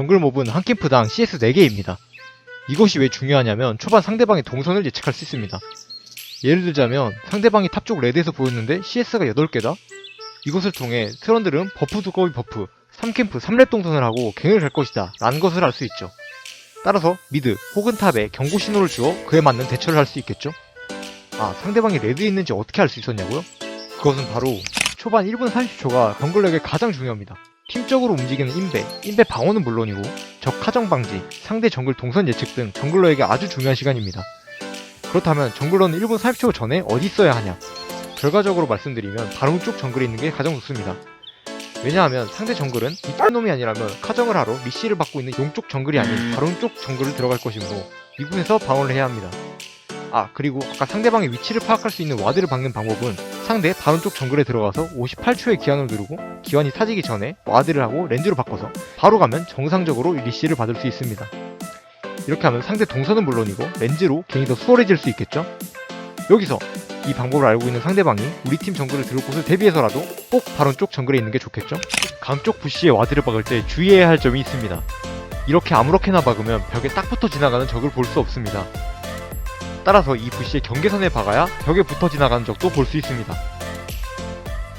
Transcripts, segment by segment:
정글 몹은 한 캠프당 CS 4개입니다. 이것이 왜 중요하냐면 초반 상대방의 동선을 예측할 수 있습니다. 예를 들자면 상대방이 탑쪽 레드에서 보였는데 CS가 8개다? 이것을 통해 트런들은 버프 두꺼비 버프 3캠프 3렙 동선을 하고 갱을 갈 것이다 라는 것을 알 수 있죠. 따라서 미드 혹은 탑에 경고 신호를 주어 그에 맞는 대처를 할 수 있겠죠. 아 상대방이 레드에 있는지 어떻게 알 수 있었냐고요? 그것은 바로 초반 1분 30초가 정글력에 가장 중요합니다. 팀적으로 움직이는 인베, 인베 방어는 물론이고 적 하정 방지, 상대 정글 동선 예측 등 정글러에게 아주 중요한 시간입니다. 그렇다면 정글러는 1분 30초 전에 어디 있어야 하냐? 결과적으로 말씀드리면 바론 쪽 정글에 있는 게 가장 좋습니다. 왜냐하면 상대 정글은 이딴 놈이 아니라면 카정을 하러 리시를 받고 있는 용쪽 정글이 아닌 바론 쪽 정글을 들어갈 것이므로 이곳에서 방어를 해야 합니다. 아 그리고 아까 상대방의 위치를 파악할 수 있는 와드를 박는 방법은 상대 바론 쪽 정글에 들어가서 58초의 기한을 누르고 기한이 타지기 전에 와드를 하고 렌즈로 바꿔서 바로 가면 정상적으로 리시를 받을 수 있습니다. 이렇게 하면 상대 동선은 물론이고 렌즈로 괜히 더 수월해질 수 있겠죠? 여기서 이 방법을 알고 있는 상대방이 우리 팀 정글을 들을 곳을 대비해서라도 꼭 바론 쪽 정글에 있는 게 좋겠죠? 강쪽 부시에 와드를 박을 때 주의해야 할 점이 있습니다. 이렇게 아무렇게나 박으면 벽에 딱 붙어 지나가는 적을 볼 수 없습니다. 따라서 이 부시의 경계선에 박아야 벽에 붙어 지나가는 적도 볼 수 있습니다.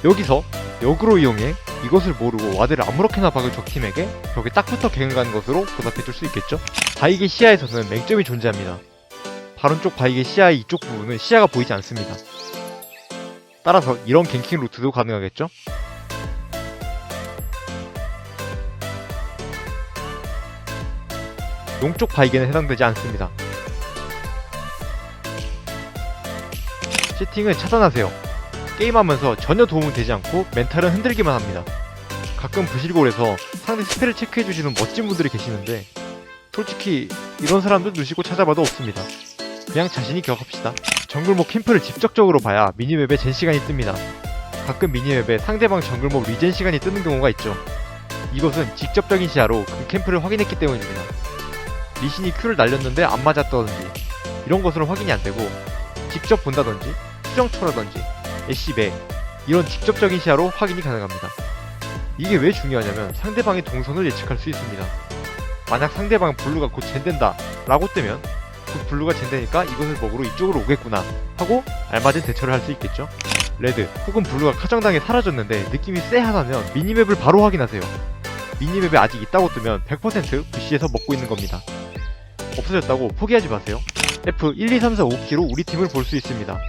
여기서 역으로 이용해 이것을 모르고 와드를 아무렇게나 박을 적팀에게 벽에 딱 붙어 갱을 가는 것으로 보답해줄 수 있겠죠? 바이게 시야에서는 맹점이 존재합니다. 바론 쪽 바이게 시야의 이쪽 부분은 시야가 보이지 않습니다. 따라서 이런 갱킹 루트도 가능하겠죠? 용쪽 바이게는 해당되지 않습니다. 채팅은 차단하세요. 게임하면서 전혀 도움은 되지 않고 멘탈은 흔들기만 합니다. 가끔 부실골에서 상대 스펠을 체크해주시는 멋진 분들이 계시는데 솔직히 이런 사람들 누시고 찾아봐도 없습니다. 그냥 자신이 기억합시다. 정글몹 캠프를 직접적으로 봐야 미니맵에 젠 시간이 뜹니다. 가끔 미니맵에 상대방 정글몹 리젠 시간이 뜨는 경우가 있죠. 이것은 직접적인 시야로 그 캠프를 확인했기 때문입니다. 리신이 큐를 날렸는데 안 맞았다든지 이런 것으로 확인이 안 되고 직접 본다든지 수정초라든지 애쉬백 이런 직접적인 시야로 확인이 가능합니다. 이게 왜 중요하냐면 상대방의 동선을 예측할 수 있습니다. 만약 상대방 블루가 곧 젠된다 라고 뜨면 곧 블루가 젠되니까 이것을 먹으러 이쪽으로 오겠구나 하고 알맞은 대처를 할 수 있겠죠. 레드 혹은 블루가 카정당에 사라졌는데 느낌이 쎄하다면 미니맵을 바로 확인하세요. 미니맵에 아직 있다고 뜨면 100% 부시에서 먹고 있는 겁니다. 없어졌다고 포기하지 마세요. F 1, 2, 3, 4, 5 키로 우리 팀을 볼 수 있습니다.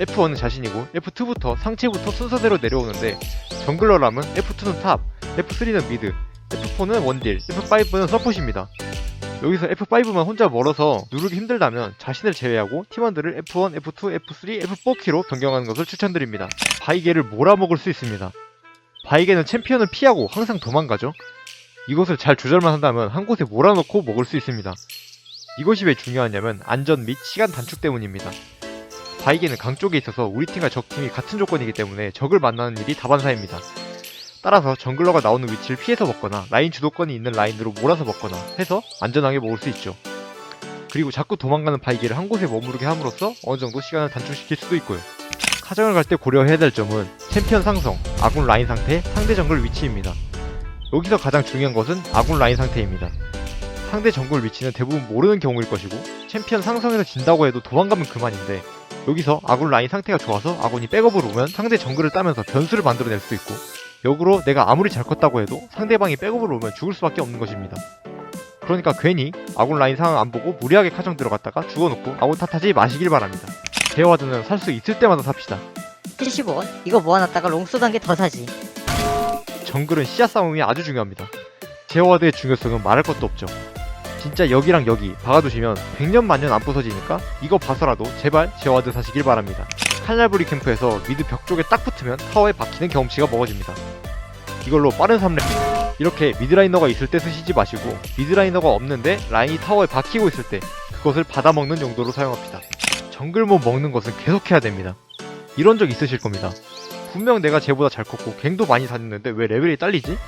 F1은 자신이고 F2부터 상체부터 순서대로 내려오는데 정글러라면 F2는 탑, F3는 미드, F4는 원딜, F5는 서폿입니다. 여기서 F5만 혼자 멀어서 누르기 힘들다면 자신을 제외하고 팀원들을 F1, F2, F3, F4키로 변경하는 것을 추천드립니다. 바이게를 몰아먹을 수 있습니다. 바이게는 챔피언을 피하고 항상 도망가죠. 이것을 잘 조절만 한다면 한 곳에 몰아넣고 먹을 수 있습니다. 이것이 왜 중요하냐면 안전 및 시간 단축 때문입니다. 바이게는 강 쪽에 있어서 우리 팀과 적 팀이 같은 조건이기 때문에 적을 만나는 일이 다반사입니다. 따라서 정글러가 나오는 위치를 피해서 먹거나 라인 주도권이 있는 라인으로 몰아서 먹거나 해서 안전하게 먹을 수 있죠. 그리고 자꾸 도망가는 바이게를 한 곳에 머무르게 함으로써 어느 정도 시간을 단축시킬 수도 있고요. 카정을 갈 때 고려해야 될 점은 챔피언 상성, 아군 라인 상태, 상대 정글 위치입니다. 여기서 가장 중요한 것은 아군 라인 상태입니다. 상대 정글 위치는 대부분 모르는 경우일 것이고 챔피언 상성에서 진다고 해도 도망가면 그만인데 여기서 아군 라인 상태가 좋아서 아군이 백업을 오면 상대 정글을 따면서 변수를 만들어낼 수 있고 역으로 내가 아무리 잘 컸다고 해도 상대방이 백업을 오면 죽을 수밖에 없는 것입니다. 그러니까 괜히 아군 라인 상황 안 보고 무리하게 카정 들어갔다가 죽어놓고 아군 탓하지 마시길 바랍니다. 제어와드는 살 수 있을 때마다 삽시다. 75원? 이거 모아놨다가 롱쏘 단계 더 사지. 정글은 시야 싸움이 아주 중요합니다. 제어와드의 중요성은 말할 것도 없죠. 진짜 여기랑 여기 박아두시면 100년 만년 안 부서지니까 이거 봐서라도 제발 제어와드 사시길 바랍니다. 칼날부리 캠프에서 미드 벽 쪽에 딱 붙으면 타워에 박히는 경험치가 먹어집니다. 이걸로 빠른 3렙 이렇게 미드라이너가 있을 때 쓰시지 마시고 미드라이너가 없는데 라인이 타워에 박히고 있을 때 그것을 받아먹는 용도로 사용합시다. 정글몬 먹는 것은 계속해야 됩니다. 이런 적 있으실 겁니다. 분명 내가 쟤보다 잘 컸고 갱도 많이 다녔는데 왜 레벨이 딸리지?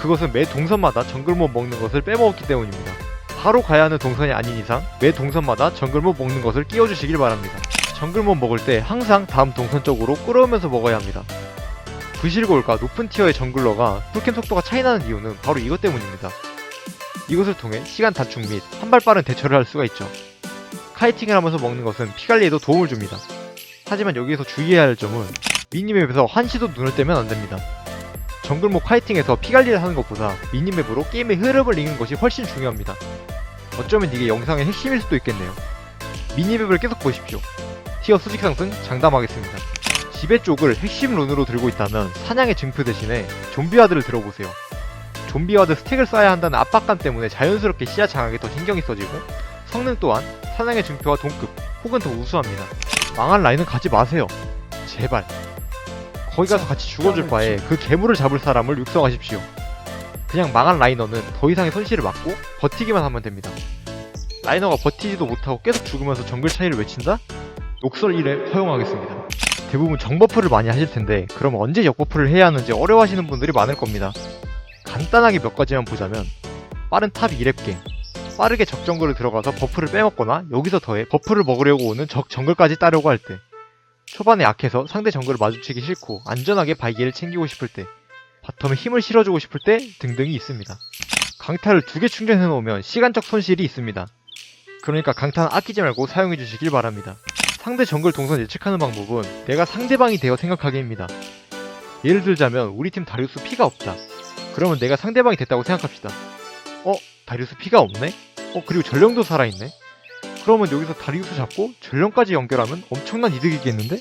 그것은 매 동선마다 정글몬 먹는 것을 빼먹었기 때문입니다. 바로 가야 하는 동선이 아닌 이상 매 동선마다 정글몬 먹는 것을 끼워주시길 바랍니다. 정글몬 먹을 때 항상 다음 동선 쪽으로 끌어오면서 먹어야 합니다. 부실골과 높은 티어의 정글러가 풀캠 속도가 차이나는 이유는 바로 이것 때문입니다. 이것을 통해 시간 단축 및 한 발 빠른 대처를 할 수가 있죠. 카이팅을 하면서 먹는 것은 피관리에도 도움을 줍니다. 하지만 여기에서 주의해야 할 점은 미니맵에서 한시도 눈을 떼면 안 됩니다. 정글목 카이팅에서 피관리를 하는 것보다 미니맵으로 게임의 흐름을 읽는 것이 훨씬 중요합니다. 어쩌면 이게 영상의 핵심일 수도 있겠네요. 미니맵을 계속 보십시오. 티어 수직 상승 장담하겠습니다. 지배 쪽을 핵심 룬으로 들고 있다면 사냥의 증표 대신에 좀비와드를 들어보세요. 좀비와드 스택을 쌓아야 한다는 압박감 때문에 자연스럽게 시야 장악에 더 신경이 써지고 성능 또한 사냥의 증표와 동급 혹은 더 우수합니다. 망한 라인은 가지 마세요. 제발. 거기 가서 같이 죽어줄 바에 그 괴물을 잡을 사람을 육성하십시오. 그냥 망한 라이너는 더 이상의 손실을 막고 버티기만 하면 됩니다. 라이너가 버티지도 못하고 계속 죽으면서 정글 차이를 외친다? 녹설 1회 허용하겠습니다. 대부분 정버프를 많이 하실 텐데 그럼 언제 역버프를 해야 하는지 어려워하시는 분들이 많을 겁니다. 간단하게 몇 가지만 보자면 빠른 탑 2렙갱 빠르게 적 정글을 들어가서 버프를 빼먹거나 여기서 더해 버프를 먹으려고 오는 적 정글까지 따려고 할 때 초반에 약해서 상대 정글을 마주치기 싫고 안전하게 발기를 챙기고 싶을 때 바텀에 힘을 실어주고 싶을 때 등등이 있습니다. 강타를 두 개 충전해 놓으면 시간적 손실이 있습니다. 그러니까 강타는 아끼지 말고 사용해 주시길 바랍니다. 상대 정글 동선 예측하는 방법은 내가 상대방이 되어 생각하기입니다. 예를 들자면 우리 팀 다리우스 피가 없다. 그러면 내가 상대방이 됐다고 생각합시다. 어? 다리우스 피가 없네? 어? 그리고 전령도 살아있네? 그러면 여기서 다리우스 잡고 전령까지 연결하면 엄청난 이득이겠는데?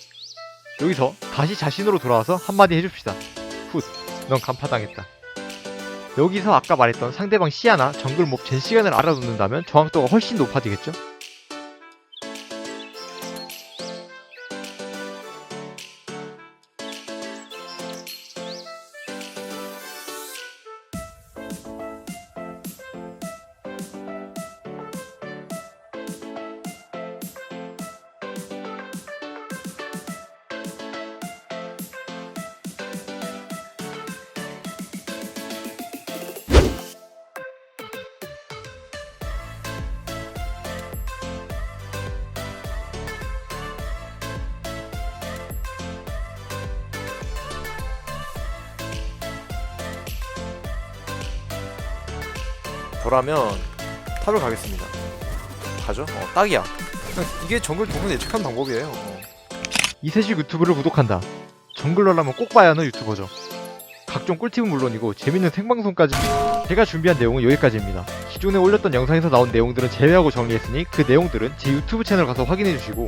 여기서 다시 자신으로 돌아와서 한마디 해줍시다. 훗, 넌 간파당했다. 여기서 아까 말했던 상대방 시야나 정글 몹 젠 시간을 알아놓는다면 정확도가 훨씬 높아지겠죠? 저라면 탑을 가겠습니다. 가죠? 어, 딱이야. 이게 정글 동선 예측하는 방법이에요. 어. 이세식 유튜브를 구독한다. 정글러라면 꼭 봐야 하는 유튜버죠. 각종 꿀팁은 물론이고 재밌는 생방송까지 제가 준비한 내용은 여기까지입니다. 기존에 올렸던 영상에서 나온 내용들은 제외하고 정리했으니 그 내용들은 제 유튜브 채널 가서 확인해 주시고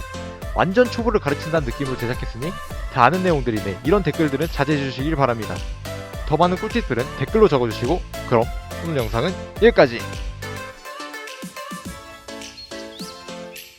완전 초보를 가르친다는 느낌으로 제작했으니 다 아는 내용들이네 이런 댓글들은 자제해 주시길 바랍니다. 더 많은 꿀팁들은 댓글로 적어주시고 그럼 오늘 영상은 여기까지